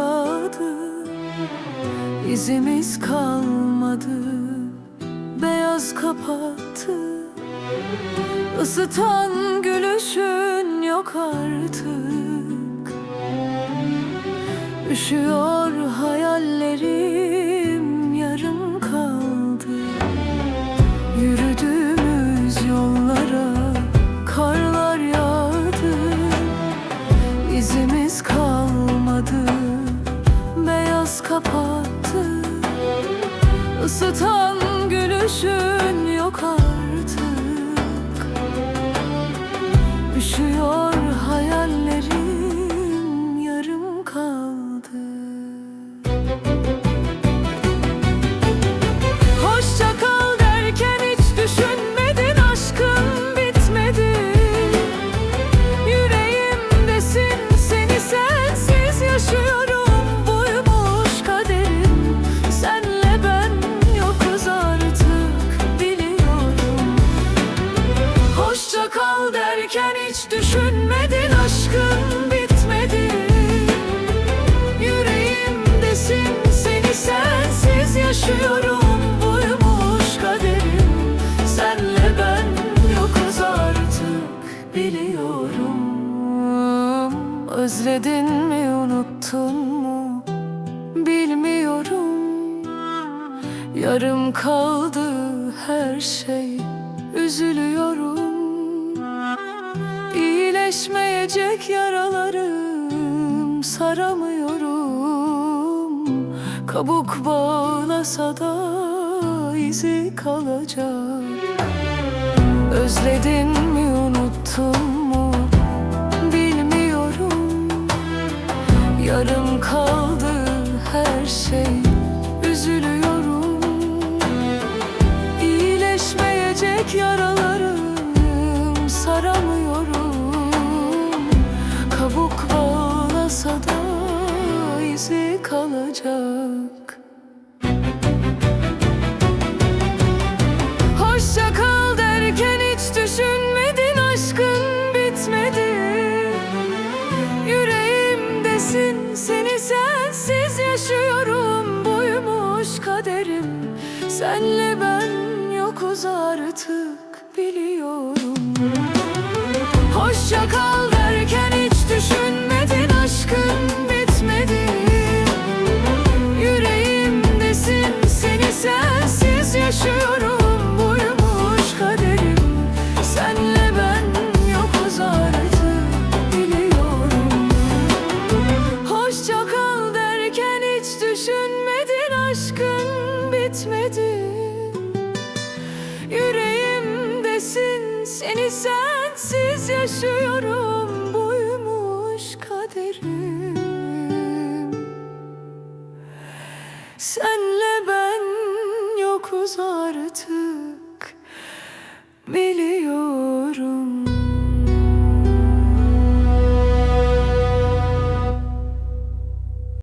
yağdı İzimiz kalmadı Beyaz kapattı. Isıtan gülüşün yok artık. Üşüyor hayallerim yarım Beyaz kapattı. Isıtan gülüşün kal derken hiç düşünmedin aşkın bitmedi. Yüreğimdesin seni sensiz yaşıyorum Buymuş kaderim. Senle ben yokuz artık biliyorum. Özledin mi unuttun mu? Bilmiyorum. Yarım kaldı her şey üzülüyorum İyileşmeyecek yaralarım saramıyorum. Kabuk bağlasa da izi kalacak. Özledin mi unuttun kalacak. Hoşça kal derken hiç düşünmedin aşkın bitmedi. Yüreğimdesin seni sensiz yaşıyorum. Buymuş kaderim senle ben yokuz artık biliyorum. Hoşça kal Seni sensiz yaşıyorum buymuş kaderim. Senle ben yokuz artık. Biliyorum.